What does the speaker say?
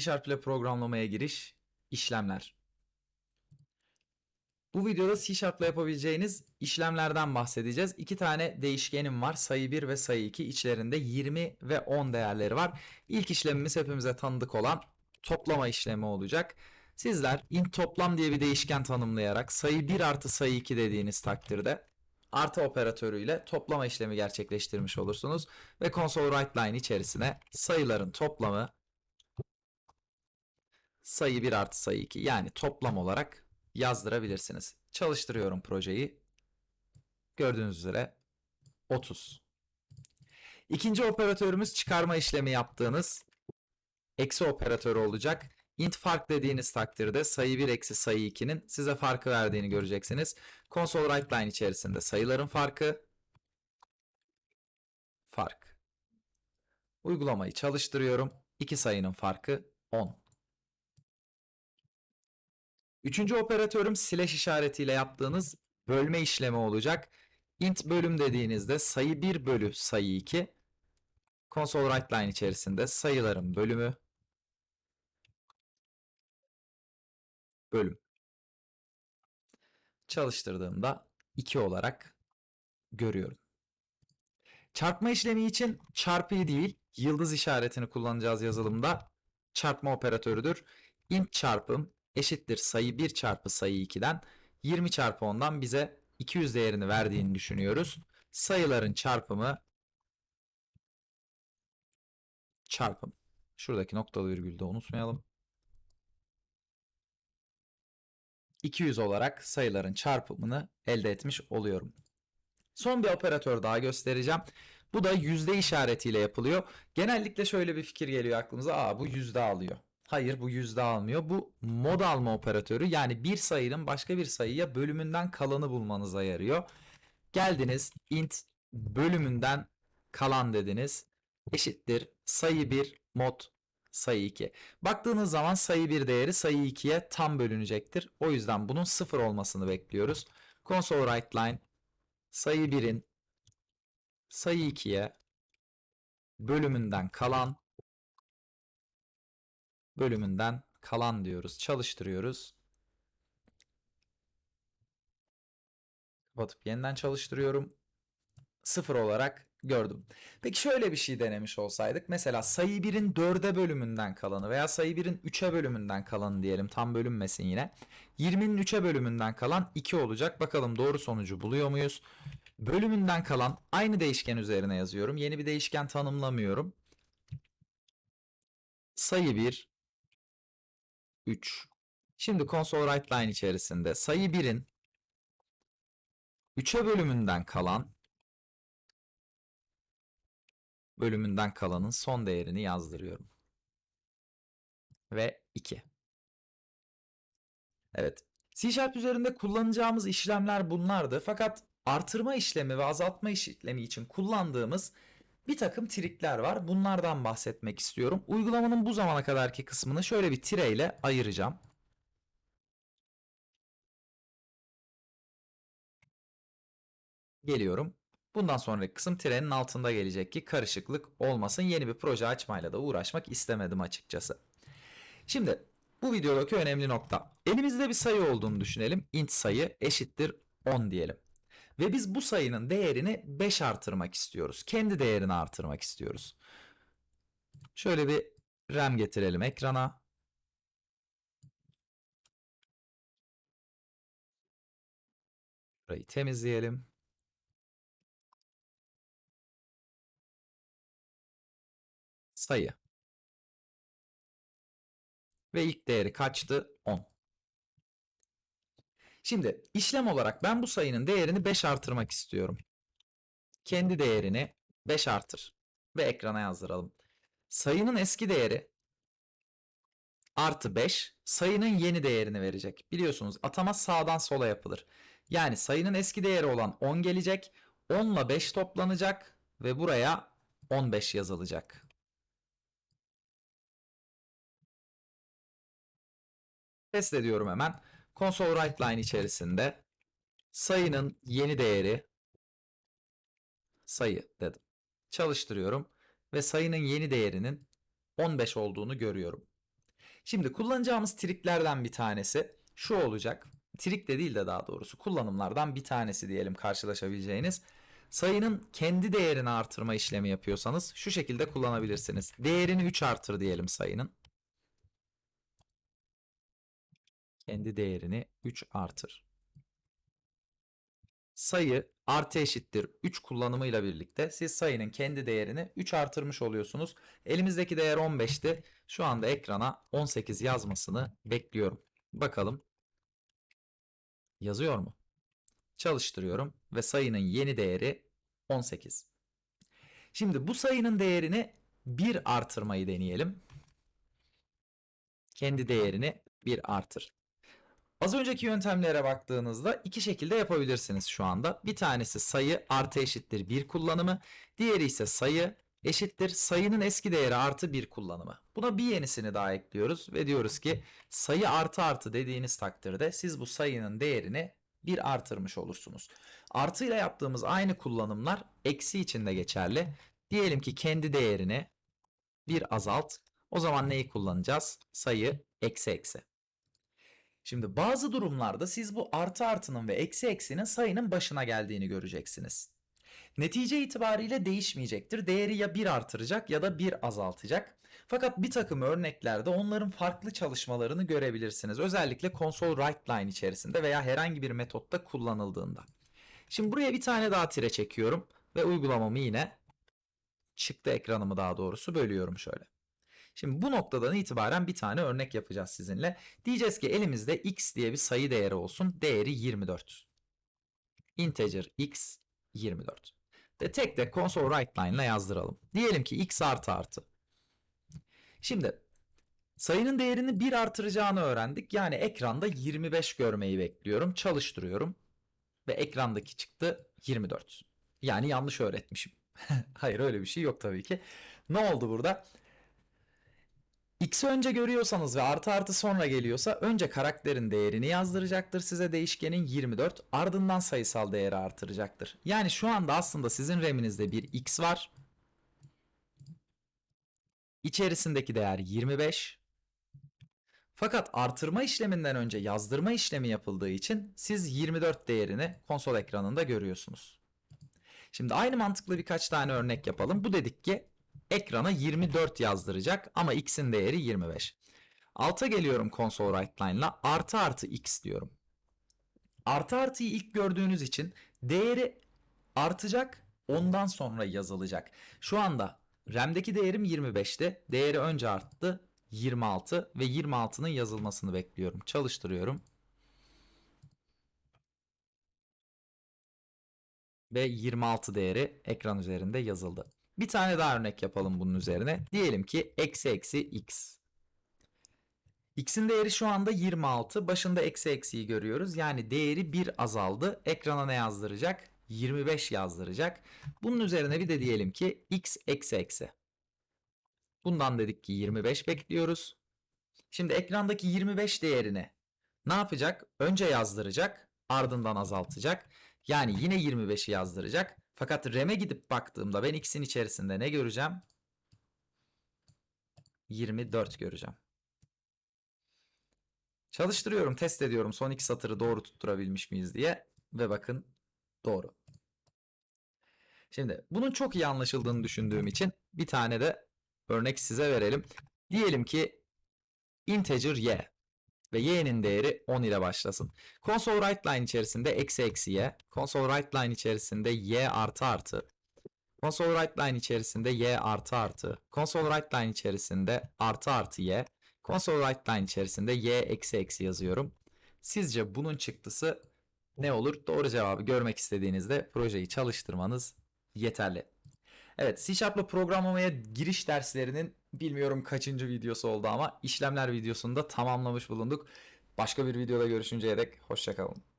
C ile programlamaya giriş, işlemler. Bu videoda C ile yapabileceğiniz işlemlerden bahsedeceğiz. İki tane değişkenim var. Sayı 1 ve sayı 2. İçlerinde 20 ve 10 değerleri var. İlk işlemimiz hepimize tanıdık olan toplama işlemi olacak. Sizler int toplam diye bir değişken tanımlayarak sayı 1 artı sayı 2 dediğiniz takdirde artı operatörüyle toplama işlemi gerçekleştirmiş olursunuz. Ve console write line içerisine sayıların toplamı sayı 1 artı sayı 2 yani toplam olarak yazdırabilirsiniz. Çalıştırıyorum projeyi. Gördüğünüz üzere 30. İkinci operatörümüz çıkarma işlemi yaptığınız eksi operatörü olacak. int fark dediğiniz takdirde sayı 1 eksi sayı 2'nin size farkı verdiğini göreceksiniz. Console write line içerisinde sayıların farkı fark. Uygulamayı çalıştırıyorum. İki sayının farkı 10. Üçüncü operatörüm slash işaretiyle yaptığınız bölme işlemi olacak. int bölüm dediğinizde sayı 1 bölü sayı 2 console write line içerisinde sayıların bölümü bölüm. Çalıştırdığımda 2 olarak görüyorum. Çarpma işlemi için çarpıyı değil yıldız işaretini kullanacağız yazılımda. Çarpma operatörüdür. int çarpım eşittir sayı 1 çarpı sayı 2'den 20 çarpı 10'dan bize 200 değerini verdiğini düşünüyoruz. Sayıların çarpımı çarpım. Şuradaki noktalı virgülü de unutmayalım. 200 olarak sayıların çarpımını elde etmiş oluyorum. Son bir operatör daha göstereceğim. Bu da yüzde işaretiyle yapılıyor. Genellikle şöyle bir fikir geliyor aklımıza. Aa bu yüzde alıyor. Hayır bu yüzde almıyor. Bu mod alma operatörü yani bir sayının başka bir sayıya bölümünden kalanı bulmanıza yarıyor. Geldiniz int bölümünden kalan dediniz. Eşittir sayı 1 mod sayı 2. Baktığınız zaman sayı 1 değeri sayı 2'ye tam bölünecektir. O yüzden bunun 0 olmasını bekliyoruz. Console write line sayı 1'in sayı 2'ye bölümünden kalan bölümünden kalan diyoruz. Çalıştırıyoruz. Kapatıp yeniden çalıştırıyorum. Sıfır olarak gördüm. Peki şöyle bir şey denemiş olsaydık. Mesela sayı 1'in 4'e bölümünden kalanı veya sayı 1'in 3'e bölümünden kalanı diyelim. Tam bölünmesin yine. 20'nin 3'e bölümünden kalan 2 olacak. Bakalım doğru sonucu buluyor muyuz? Bölümünden kalan aynı değişken üzerine yazıyorum. Yeni bir değişken tanımlamıyorum. Sayı 1 3. Şimdi console write line içerisinde sayı 1'in 3'e bölümünden kalan bölümünden kalanın son değerini yazdırıyorum. Ve 2. Evet. C Sharp üzerinde kullanacağımız işlemler bunlardı. Fakat artırma işlemi ve azaltma işlemi için kullandığımız bir takım trikler var. Bunlardan bahsetmek istiyorum. Uygulamanın bu zamana kadarki kısmını şöyle bir tire ile ayıracağım. Geliyorum. Bundan sonraki kısım tirenin altında gelecek ki karışıklık olmasın. Yeni bir proje açmayla da uğraşmak istemedim açıkçası. Şimdi bu videodaki önemli nokta. Elimizde bir sayı olduğunu düşünelim. int sayı eşittir 10 diyelim. Ve biz bu sayının değerini 5 artırmak istiyoruz. Kendi değerini artırmak istiyoruz. Şöyle bir rem getirelim ekrana. Burayı temizleyelim. Sayı. Ve ilk değeri kaçtı? 10. Şimdi işlem olarak ben bu sayının değerini 5 artırmak istiyorum. Kendi değerini 5 artır. Ve ekrana yazdıralım. Sayının eski değeri artı 5 sayının yeni değerini verecek. Biliyorsunuz atama sağdan sola yapılır. Yani sayının eski değeri olan 10 gelecek. 10 ile 5 toplanacak ve buraya 15 yazılacak. Test ediyorum hemen. Console write line içerisinde sayının yeni değeri sayı dedim. Çalıştırıyorum ve sayının yeni değerinin 15 olduğunu görüyorum. Şimdi kullanacağımız triklerden bir tanesi şu olacak. Trik de değil de daha doğrusu kullanımlardan bir tanesi diyelim karşılaşabileceğiniz. Sayının kendi değerini artırma işlemi yapıyorsanız şu şekilde kullanabilirsiniz. Değerini 3 artır diyelim sayının. Kendi değerini 3 artır. Sayı artı eşittir 3 kullanımıyla birlikte siz sayının kendi değerini 3 artırmış oluyorsunuz. Elimizdeki değer 15'ti. Şu anda ekrana 18 yazmasını bekliyorum. Bakalım. Yazıyor mu? Çalıştırıyorum ve sayının yeni değeri 18. Şimdi bu sayının değerini 1 artırmayı deneyelim. Kendi değerini 1 artır. Az önceki yöntemlere baktığınızda iki şekilde yapabilirsiniz şu anda. Bir tanesi sayı artı eşittir 1 kullanımı. Diğeri ise sayı eşittir sayının eski değeri artı 1 kullanımı. Buna bir yenisini daha ekliyoruz ve diyoruz ki sayı artı artı dediğiniz takdirde siz bu sayının değerini 1 artırmış olursunuz. Artı ile yaptığımız aynı kullanımlar eksi için de geçerli. Diyelim ki kendi değerini 1 azalt. O zaman neyi kullanacağız? Sayı eksi eksi. Şimdi bazı durumlarda siz bu artı artının ve eksi eksinin sayının başına geldiğini göreceksiniz. Netice itibariyle değişmeyecektir. Değeri ya 1 artıracak ya da 1 azaltacak. Fakat bir takım örneklerde onların farklı çalışmalarını görebilirsiniz. Özellikle console write line içerisinde veya herhangi bir metotta kullanıldığında. Şimdi buraya bir tane daha tire çekiyorum ve uygulamamı yine çıktı ekranımı daha doğrusu bölüyorum şöyle. Şimdi bu noktadan itibaren bir tane örnek yapacağız sizinle. Diyeceğiz ki elimizde x diye bir sayı değeri olsun. Değeri 24. Integer x 24. Ve tek tek console write line ile yazdıralım. Diyelim ki x artı artı. Şimdi sayının değerini 1 artıracağını öğrendik. Yani ekranda 25 görmeyi bekliyorum. Çalıştırıyorum. Ve ekrandaki çıktı 24. Yani yanlış öğretmişim. Hayır öyle bir şey yok tabii ki. Ne oldu burada? X'i önce görüyorsanız ve artı artı sonra geliyorsa önce karakterin değerini yazdıracaktır size değişkenin 24 ardından sayısal değeri artıracaktır. Yani şu anda aslında sizin RAM'inizde bir X var. İçerisindeki değer 25. Fakat artırma işleminden önce yazdırma işlemi yapıldığı için siz 24 değerini konsol ekranında görüyorsunuz. Şimdi aynı mantıkla birkaç tane örnek yapalım. Bu dedik ki ekrana 24 yazdıracak ama x'in değeri 25. Alta geliyorum console write line'la artı artı x diyorum. Artı artıyı ilk gördüğünüz için değeri artacak ondan sonra yazılacak. Şu anda RAM'deki değerim 25'ti. Değeri önce arttı 26 ve 26'nın yazılmasını bekliyorum. Çalıştırıyorum. Ve 26 değeri ekran üzerinde yazıldı. Bir tane daha örnek yapalım bunun üzerine. Diyelim ki eksi eksi x. X'in değeri şu anda 26. Başında eksi eksiyi görüyoruz. Yani değeri 1 azaldı. Ekrana ne yazdıracak? 25 yazdıracak. Bunun üzerine bir de diyelim ki x eksi eksi. Bundan dedik ki 25 bekliyoruz. Şimdi ekrandaki 25 değerini ne yapacak? Önce yazdıracak, ardından azaltacak. Yani yine 25'i yazdıracak. Fakat RAM'e gidip baktığımda ben x'in içerisinde ne göreceğim? 24 göreceğim. Çalıştırıyorum, test ediyorum son iki satırı doğru tutturabilmiş miyiz diye. Ve bakın doğru. Şimdi bunun çok iyi anlaşıldığını düşündüğüm için bir tane de örnek size verelim. Diyelim ki integer y ve y'nin değeri 10 ile başlasın. Console write line içerisinde eksi eksi y, console write line içerisinde y artı artı, console write line içerisinde y artı artı, console write line içerisinde artı artı y, console write line içerisinde y eksi eksi yazıyorum. Sizce bunun çıktısı ne olur? Doğru cevabı görmek istediğinizde projeyi çalıştırmanız yeterli. Evet C Sharp'la programlamaya giriş derslerinin bilmiyorum kaçıncı videosu oldu ama işlemler videosunu da tamamlamış bulunduk. Başka bir videoda görüşünceye dek hoşçakalın.